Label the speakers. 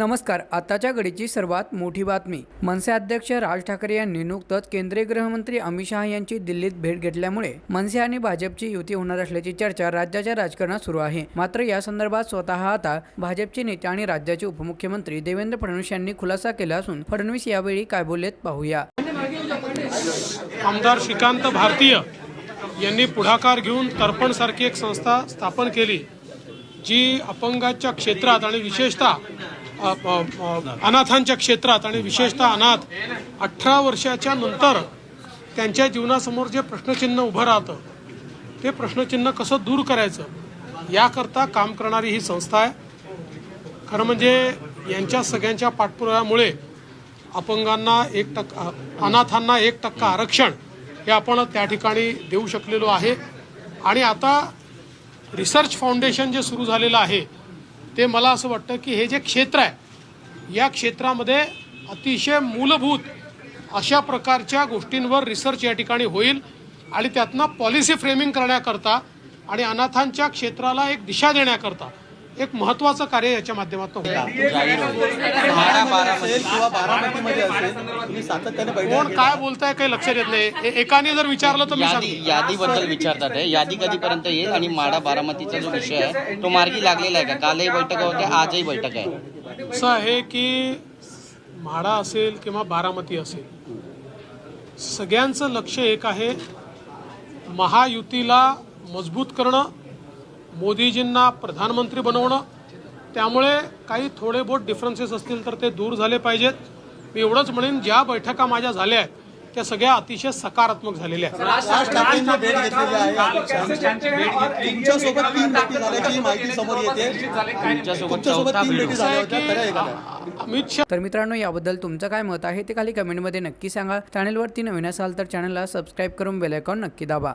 Speaker 1: नमस्कार आताच्या घडीची सर्वात मोठी बातमी. मनसे अध्यक्ष राज ठाकरे यांनी नुकतंच केंद्रीय गृहमंत्री अमित शहा यांची दिल्लीत भेट घेतल्यामुळे मनसे आणि भाजपची युती होणार असल्याची चर्चा राज्याच्या राजकारणात सुरू आहे. मात्र या संदर्भात स्वतः आता भाजपचे नेते आणि राज्याचे उपमुख्यमंत्री देवेंद्र फडणवीस यांनी खुलासा केला असून फडणवीस यावेळी काय बोललेत पाहूया.
Speaker 2: आमदार श्रीकांत भारतीय यांनी पुढाकार घेऊन तर्पण सारखी एक संस्था स्थापन केली जी अपंगाच्या क्षेत्रात आणि विशेषतः अनाथांच्या क्षेत्रात आणि विशेषतः अनाथ अठरा वर्षाच्या नंतर त्यांच्या जीवनासमोर जे प्रश्नचिन्ह उभं राहतं ते प्रश्नचिन्ह कसं दूर करायचं याकरता काम करणारी ही संस्था आहे. खरं म्हणजे यांच्या सगळ्यांच्या पाठपुराव्यामुळे अपंगांना एक टक्का अनाथांना एक टक्का आरक्षण हे आपण त्या ठिकाणी देऊ शकलेलो आहे. आणि आता रिसर्च फाउंडेशन जे सुरू झालेलं आहे ते मला असं वाटतं की हे जे क्षेत्र आहे या क्षेत्रामध्ये अतिशय मूलभूत अशा प्रकारच्या गोष्टींवर रिसर्च या ठिकाणी होईल आणि त्यातनं पॉलिसी फ्रेमिंग करण्याकरता आणि अनाथांच्या क्षेत्राला एक दिशा देण्याकरता एक महत्त्वाचं कार्य याच्या माध्यमातून कोण काय बोलताय काही लक्षात येत नाही. एकाने जर विचारलं तर मी
Speaker 3: यादीबद्दल विचारतात आहे यादी कधीपर्यंत येईल आणि माडा बारामतीचा जो विषय आहे तो मार्गी लागलेला आहे का? कालही बैठक होत्या आजही बैठक आहे.
Speaker 2: असं आहे की म्हाडा असेल किंवा बारामती असेल सगळ्यांचं लक्ष एक आहे महायुतीला मजबूत करणं मोदीजींना प्रधानमंत्री बनवणं. त्यामुळे काही थोडे बहुत डिफरन्सेस असतील तर ते दूर झाले पाहिजेत. मी एवढंच म्हणेन ज्या बैठका माझ्या झाल्या आहेत त्या सगळ्या अतिशय सकारात्मक झालेल्या
Speaker 1: तर मित्रांनो याबद्दल तुमचं काय मत आहे ते खाली कमेंटमध्ये नक्की सांगा. चॅनलवरती नवीन असाल तर चॅनलला सबस्क्राईब करून बेल आयकॉन नक्की दाबा.